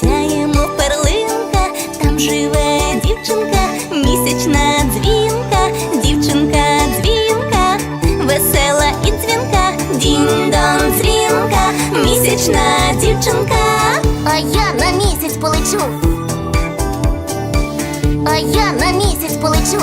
сяємо перлинка, там живе дівчинка, місячна дзвінка, дівчинка дзвінка, весела і дзвінка, дінь-дон дзвінка, місячна дівчинка. А я на місяць полечу. А я на місяць полечу.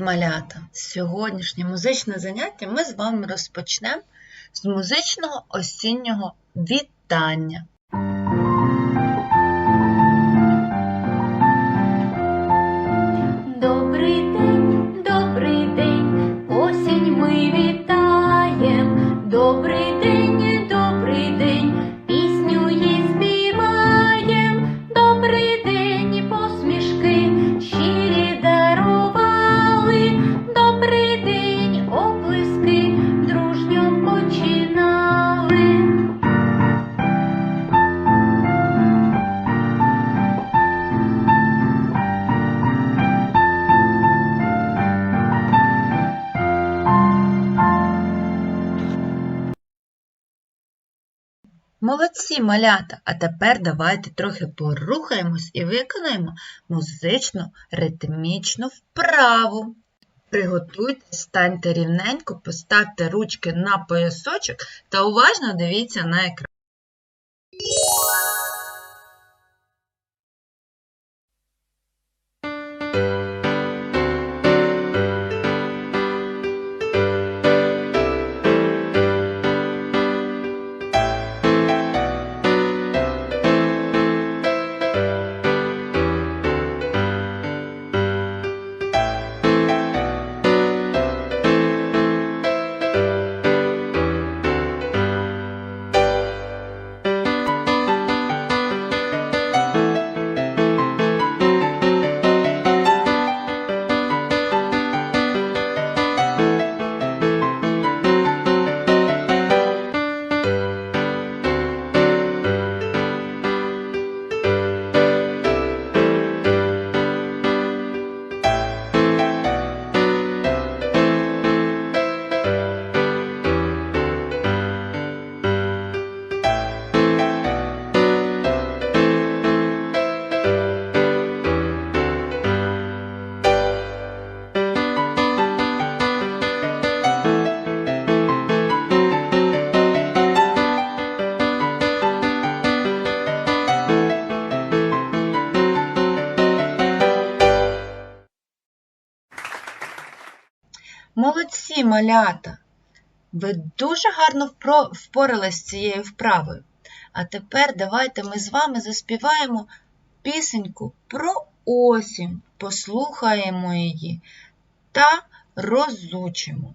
Малята! Сьогоднішнє музичне заняття ми з вами розпочнемо з музичного осіннього вітання. Молодці, малята! А тепер давайте трохи порухаємось і виконаємо музичну ритмічну вправу. Приготуйтесь, станьте рівненько, поставте ручки на поясочок та уважно дивіться на екран. Молодці, малята! Ви дуже гарно впорались з цією вправою. А тепер давайте ми з вами заспіваємо пісеньку про осінь, послухаємо її та розучимо.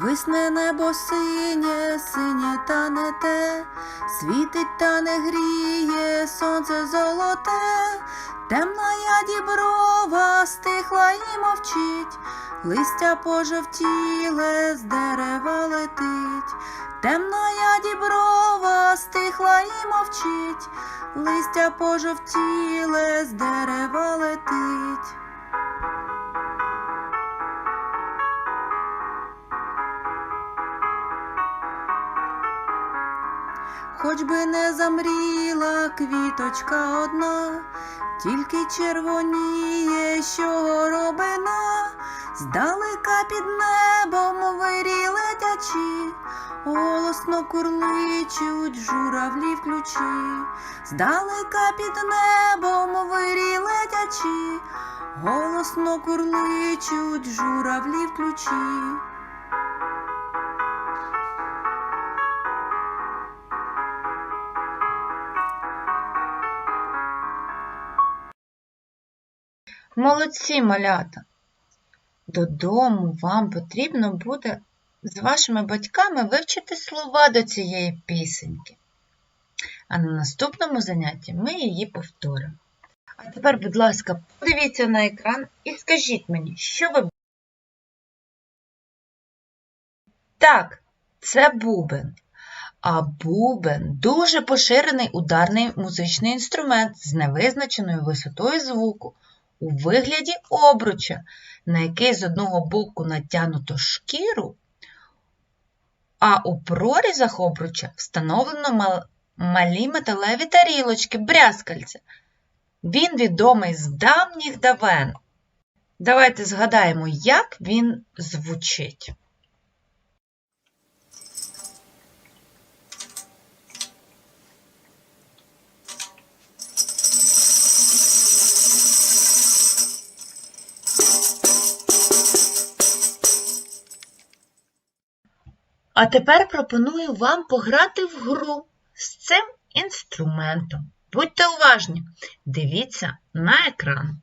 Висне небо синє, синє та не те, світить та не гріє, сонце золоте, темна я діброва стихла і мовчить, листя пожовтіле з дерева летить, темна я діброва стихла і мовчить, листя пожовтіле з дерева летить. Хоч би не замріла квіточка одна, тільки червоніє, що горобина, здалека під небом вирі летячі, голосно курличуть журавлі в ключі, здалека під небом вирі летячі, голосно курличуть журавлі в ключі. Молодці, малята! Додому вам потрібно буде з вашими батьками вивчити слова до цієї пісеньки. А на наступному занятті ми її повторимо. А тепер, будь ласка, подивіться на екран і скажіть мені, що ви. Так, це бубен. А бубен дуже поширений ударний музичний інструмент з невизначеною висотою звуку у вигляді обруча, на який з одного боку натягнуто шкіру, а у прорізах обруча встановлено мал- малі металеві тарілочки, брязкальця. Він відомий з давніх давен. Давайте згадаємо, як він звучить. А тепер пропоную вам пограти в гру з цим інструментом. Будьте уважні, дивіться на екран.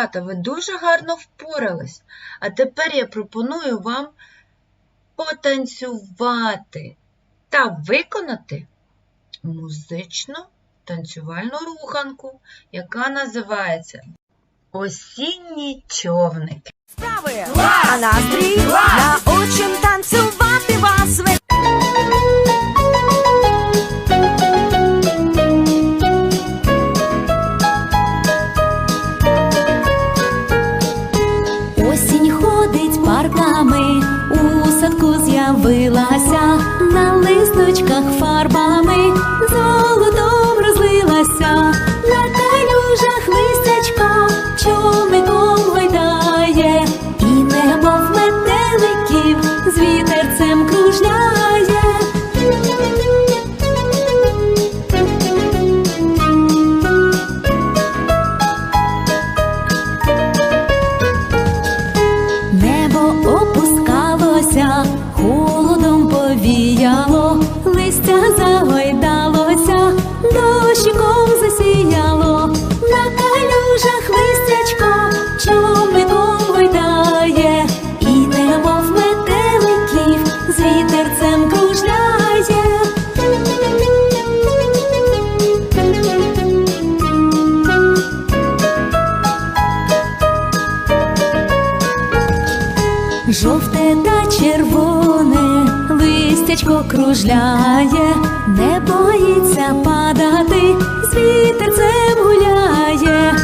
Малята, ви дуже гарно впорались. А тепер я пропоную вам потанцювати та виконати музичну танцювальну руханку, яка називається Осінні човники. справи, а настрій научим танцювати вас. Листячко кружляє, не боїться падати, з вітерцем гуляє,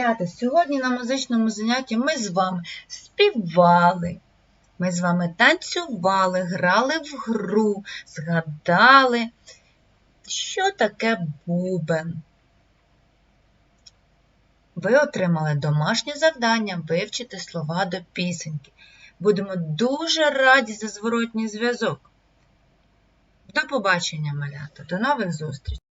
Малята, сьогодні на музичному занятті ми з вами співали. Ми з вами танцювали, грали в гру, згадали, що таке бубен. Ви отримали домашнє завдання вивчити слова до пісеньки. Будемо дуже раді за зворотній зв'язок. До побачення, малята, до нових зустрічей!